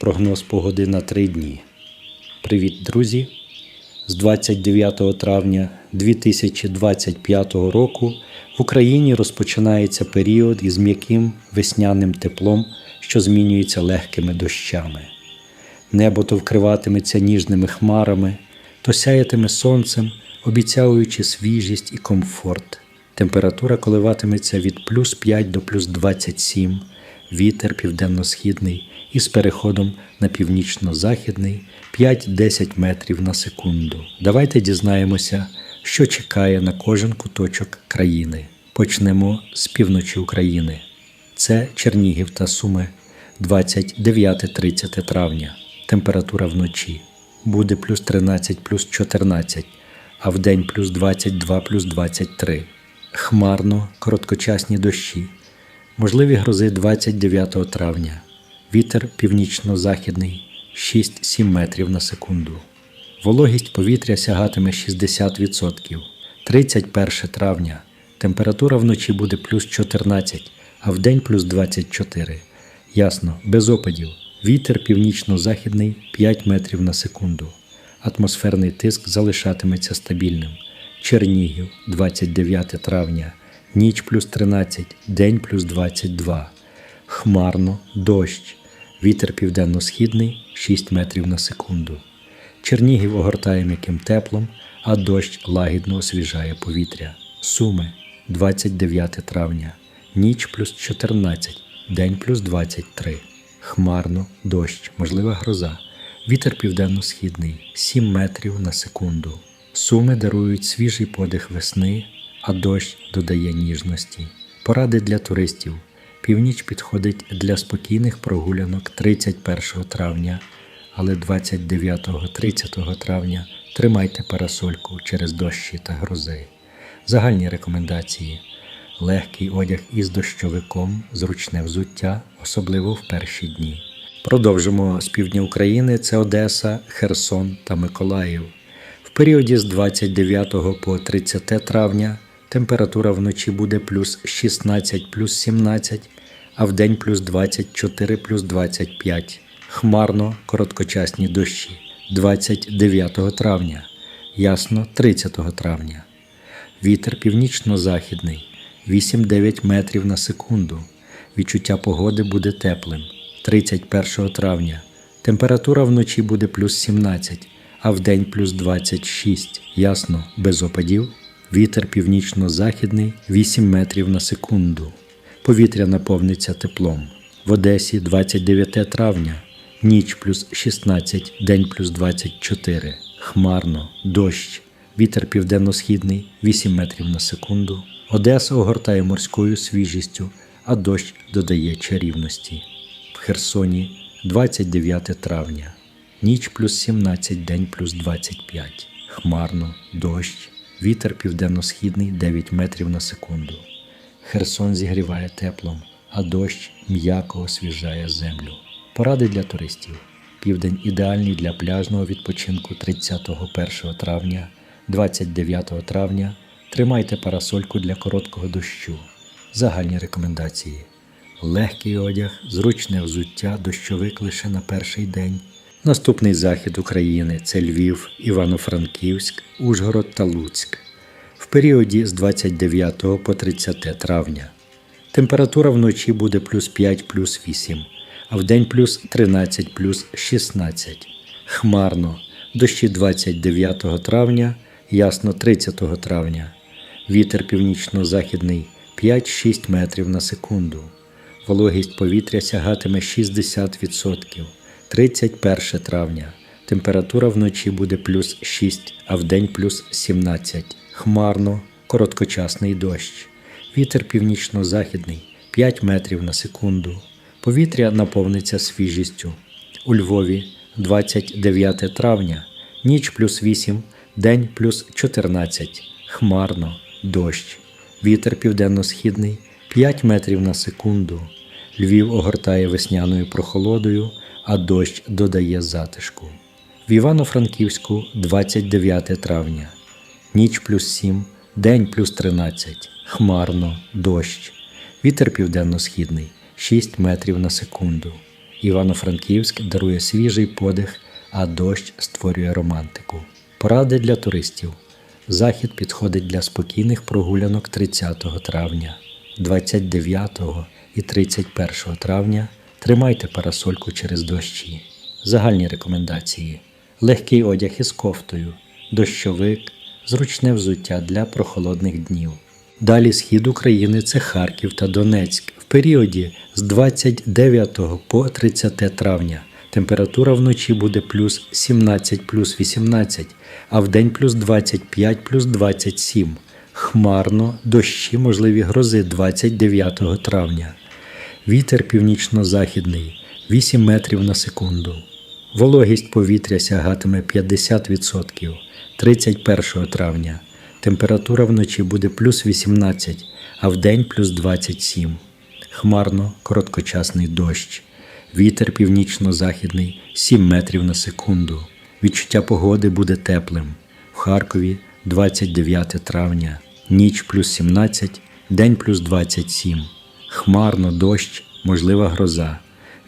Прогноз погоди на три дні. Привіт, друзі! З 29 травня 2025 року в Україні розпочинається період із м'яким весняним теплом, що змінюється легкими дощами. Небо то вкриватиметься ніжними хмарами, то сяятиме сонцем, обіцяючи свіжість і комфорт. Температура коливатиметься від плюс 5 до плюс 27, вітер південно-східний із переходом на північно-західний 5-10 метрів на секунду. Давайте дізнаємося, що чекає на кожен куточок країни. Почнемо з півночі України. Це Чернігів та Суми 29-30 травня. Температура вночі буде плюс 13 плюс 14, а вдень плюс 22 плюс 23. Хмарно, короткочасні дощі. Можливі грози 29 травня. Вітер північно-західний 6-7 метрів на секунду. Вологість повітря сягатиме 60%. 31 травня. Температура вночі буде плюс 14, а вдень плюс 24. Ясно, без опадів. Вітер північно-західний 5 метрів на секунду. Атмосферний тиск залишатиметься стабільним. Чернігів, 29 травня. Ніч плюс 13, день плюс 22. Хмарно, дощ. Вітер південно-східний 6 метрів на секунду. Чернігів огортає м'яким теплом, а дощ лагідно освіжає повітря. Суми 29 травня. Ніч плюс 14, день плюс 23. Хмарно, дощ, можлива гроза. Вітер південно-східний 7 метрів на секунду. Суми дарують свіжий подих весни, а дощ додає ніжності. Поради для туристів. Північ підходить для спокійних прогулянок 31 травня, але 29-30 травня тримайте парасольку через дощі та грози. Загальні рекомендації: легкий одяг із дощовиком, зручне взуття, особливо в перші дні. Продовжимо з півдня України це Одеса, Херсон та Миколаїв. В періоді з 29 по 30 травня температура вночі буде плюс 16 плюс 17, а вдень плюс 24 плюс 25. Хмарно короткочасні дощі 29 травня, ясно 30 травня. Вітер північно-західний 8-9 метрів на секунду. Відчуття погоди буде теплим. 31 травня. Температура вночі буде плюс 17, а вдень плюс 26. Ясно, без опадів. Вітер північно-західний 8 метрів на секунду. Повітря наповниться теплом. В Одесі 29 травня. Ніч плюс 16, день плюс 24. Хмарно, дощ. Вітер південно-східний 8 метрів на секунду. Одеса огортає морською свіжістю, а дощ додає чарівності. В Херсоні 29 травня. Ніч плюс 17, день плюс 25. Хмарно, дощ. Вітер південно-східний 9 метрів на секунду. Херсон зігріває теплом, а дощ м'яко освіжає землю. Поради для туристів. Південь ідеальний для пляжного відпочинку 31 травня, 29 травня. Тримайте парасольку для короткого дощу. Загальні рекомендації. Легкий одяг, зручне взуття, дощовик лише на перший день. Наступний захід України це Львів, Івано-Франківськ, Ужгород та Луцьк. В періоді з 29 по 30 травня. Температура вночі буде плюс 5 плюс 8, а вдень плюс 13 плюс 16. Хмарно. Дощі 29 травня, ясно 30 травня. Вітер північно-західний 5-6 метрів на секунду. Вологість повітря сягатиме 60%. 31 травня. Температура вночі буде плюс 6, а вдень плюс 17. Хмарно, короткочасний дощ. Вітер північно-західний 5 метрів на секунду. Повітря наповниться свіжістю. У Львові 29 травня. Ніч плюс 8, день плюс 14. Хмарно, дощ. Вітер південно-східний 5 метрів на секунду. Львів огортає весняною прохолодою, а дощ додає затишку. В Івано-Франківську 29 травня. Ніч плюс 7, день плюс 13. Хмарно, дощ. Вітер південно-східний 6 метрів на секунду. Івано-Франківськ дарує свіжий подих, а дощ створює романтику. Поради для туристів. Захід підходить для спокійних прогулянок 30 травня, 29 і 31 травня. Тримайте парасольку через дощі. Загальні рекомендації: легкий одяг із кофтою, дощовик, зручне взуття для прохолодних днів. Далі схід України це Харків та Донецьк. В періоді з 29 по 30 травня температура вночі буде плюс 17 плюс 18, а вдень плюс 25 плюс 27. Хмарно, дощі, можливі грози 29 травня. Вітер північно-західний 8 метрів на секунду. Вологість повітря сягатиме 50% 31 травня. Температура вночі буде плюс 18, а вдень плюс 27. Хмарно, короткочасний дощ. Вітер північно-західний 7 метрів на секунду. Відчуття погоди буде теплим. В Харкові 29 травня. Ніч плюс 17, день плюс 27. Хмарно, дощ, можлива гроза.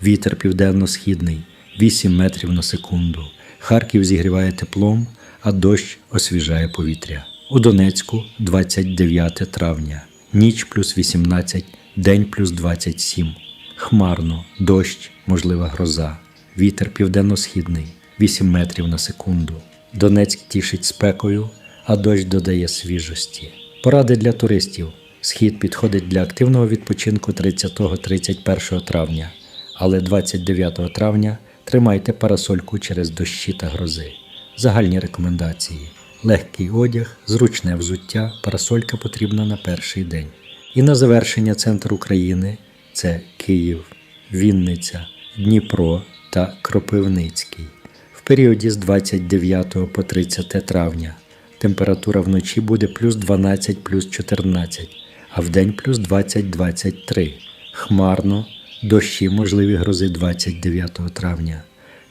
Вітер південно-східний 8 метрів на секунду. Харків зігріває теплом, а дощ освіжає повітря. У Донецьку 29 травня. Ніч плюс 18, день плюс 27. Хмарно, дощ, можлива гроза. Вітер південно-східний 8 метрів на секунду. Донецьк тішить спекою, а дощ додає свіжості. Поради для туристів. Схід підходить для активного відпочинку 30-31 травня, але 29 травня тримайте парасольку через дощі та грози. Загальні рекомендації: легкий одяг, зручне взуття, парасолька потрібна на перший день. І на завершення центр України це Київ, Вінниця, Дніпро та Кропивницький. В періоді з 29 по 30 травня температура вночі буде плюс 12 плюс 14, а вдень плюс 20-23. Хмарно, дощі можливі грози 29 травня,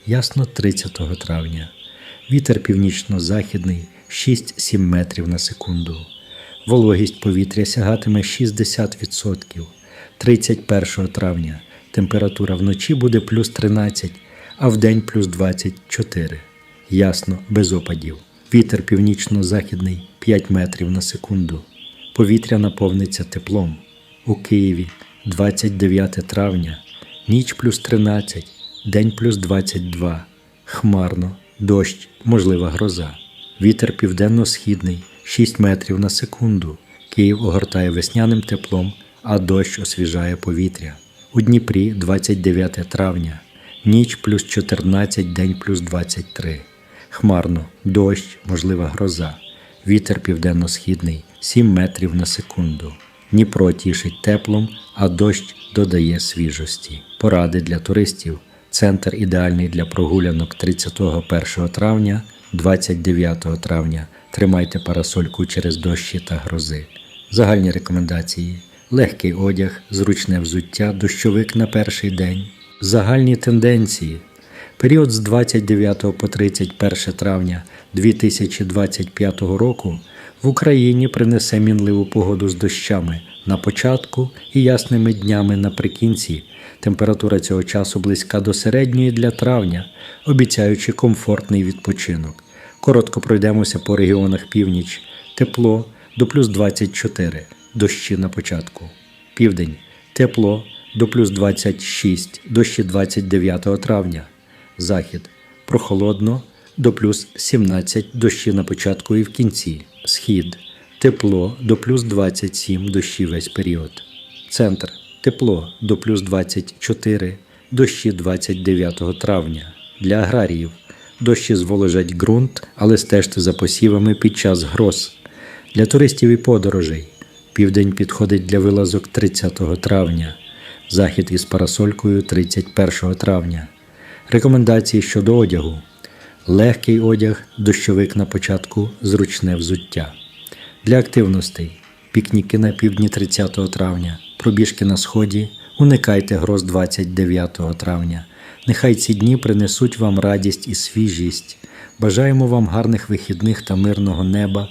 ясно 30 травня. Вітер північно-західний 6-7 метрів на секунду. Вологість повітря сягатиме 60%. 31 травня температура вночі буде плюс 13, а вдень плюс 24. Ясно, без опадів. Вітер північно-західний 5 метрів на секунду. Повітря наповниться теплом. У Києві 29 травня, ніч плюс 13, день плюс 22. Хмарно, дощ, можлива гроза. Вітер південно-східний 6 метрів на секунду. Київ огортає весняним теплом, а дощ освіжає повітря. У Дніпрі 29 травня, ніч плюс 14, день плюс 23. Хмарно, дощ, можлива гроза. Вітер південно-східний 7 метрів на секунду. Дніпро тішить теплом, а дощ додає свіжості. Поради для туристів. Центр ідеальний для прогулянок 31 травня, 29 травня. Тримайте парасольку через дощі та грози. Загальні рекомендації: легкий одяг, зручне взуття, дощовик на перший день. Загальні тенденції. Період з 29 по 31 травня 2025 року в Україні принесе мінливу погоду з дощами на початку і ясними днями наприкінці. Температура цього часу близька до середньої для травня, обіцяючи комфортний відпочинок. Коротко пройдемося по регіонах північ. Тепло до плюс 24, дощі на початку. Південь тепло до плюс 26, дощі 29 травня. Захід прохолодно до плюс 17 дощі на початку і в кінці. Схід тепло до плюс 27 дощі весь період. Центр тепло до плюс 24 дощі 29 травня. Для аграріїв дощі зволожать ґрунт, але стежте за посівами під час гроз. Для туристів і подорожей південь підходить для вилазок 30 травня, захід із парасолькою 31 травня. Рекомендації щодо одягу: легкий одяг, дощовик на початку, зручне взуття. Для активностей пікніки на півдні 30 травня, пробіжки на сході, уникайте гроз 29 травня. Нехай ці дні принесуть вам радість і свіжість. Бажаємо вам гарних вихідних та мирного неба